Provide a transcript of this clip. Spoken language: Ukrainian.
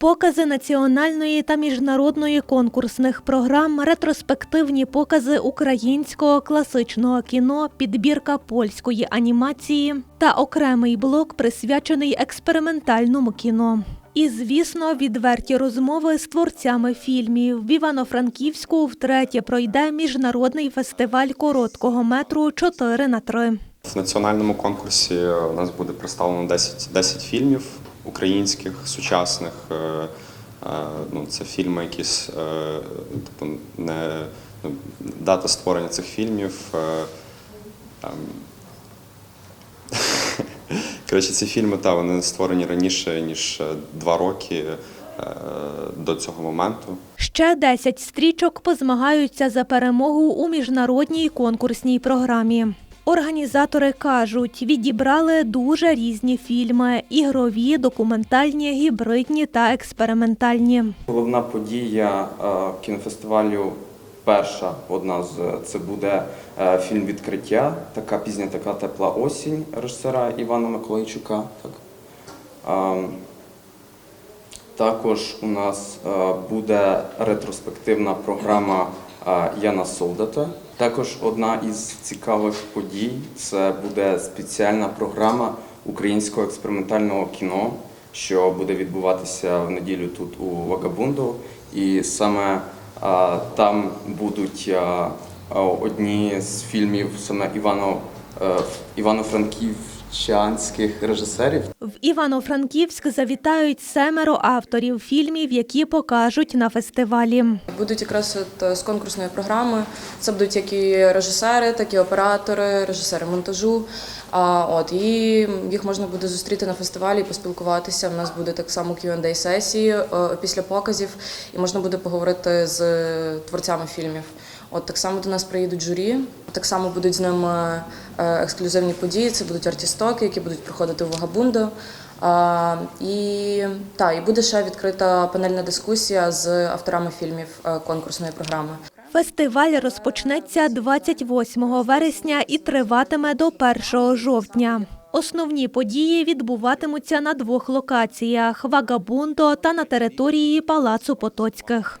Покази національної та міжнародної конкурсних програм, ретроспективні покази українського класичного кіно, підбірка польської анімації та окремий блок присвячений експериментальному кіно. І, звісно, відверті розмови з творцями фільмів. В Івано-Франківську втретє пройде міжнародний фестиваль короткого метру 4 на 3 В національному конкурсі у нас буде представлено 10, 10 фільмів українських, сучасних. Е, е, Ну, це фільми, якісь е, типу, не ну, дата створення цих фільмів. ем, Коротше, ці фільми та вони створені раніше ніж два роки до цього моменту. Ще 10 стрічок позмагаються за перемогу у міжнародній конкурсній програмі. Організатори кажуть, відібрали дуже різні фільми: ігрові, документальні, гібридні та експериментальні. Головна подія е, кінофестивалю. Перша одна з це буде е, фільм Відкриття, така пізня, така тепла осінь режисера Івана Миколайчука. Так. Ем, Також у нас е, буде ретроспективна програма Яна Солдата. Також одна із цікавих подій це буде спеціальна програма українського експериментального кіно, що буде відбуватися в неділю тут у Вагабунду. І саме е, там будуть е, е, одні з фільмів саме Івано, е, івано-франківчанських режисерів. В Івано-Франківськ завітають семеро авторів фільмів, які покажуть на фестивалі. Будуть якраз от е, з конкурсної програми. Це будуть як і режисери, так і оператори, режисери монтажу. А от і їх можна буде зустріти на фестивалі і поспілкуватися. У нас буде так само Q&A сесії е, після показів, і можна буде поговорити з творцями фільмів. От так само до нас приїдуть журі. Так само будуть з ними е, ексклюзивні події. Це будуть артістоки, які будуть проходити у Вагабунду. А, і, та, і буде ще відкрита панельна дискусія з авторами фільмів е, конкурсної програми. Фестиваль розпочнеться 28 вересня і триватиме до 1 жовтня. Основні події відбуватимуться на двох локаціях: Вагабундо та на території Палацу Потоцьких.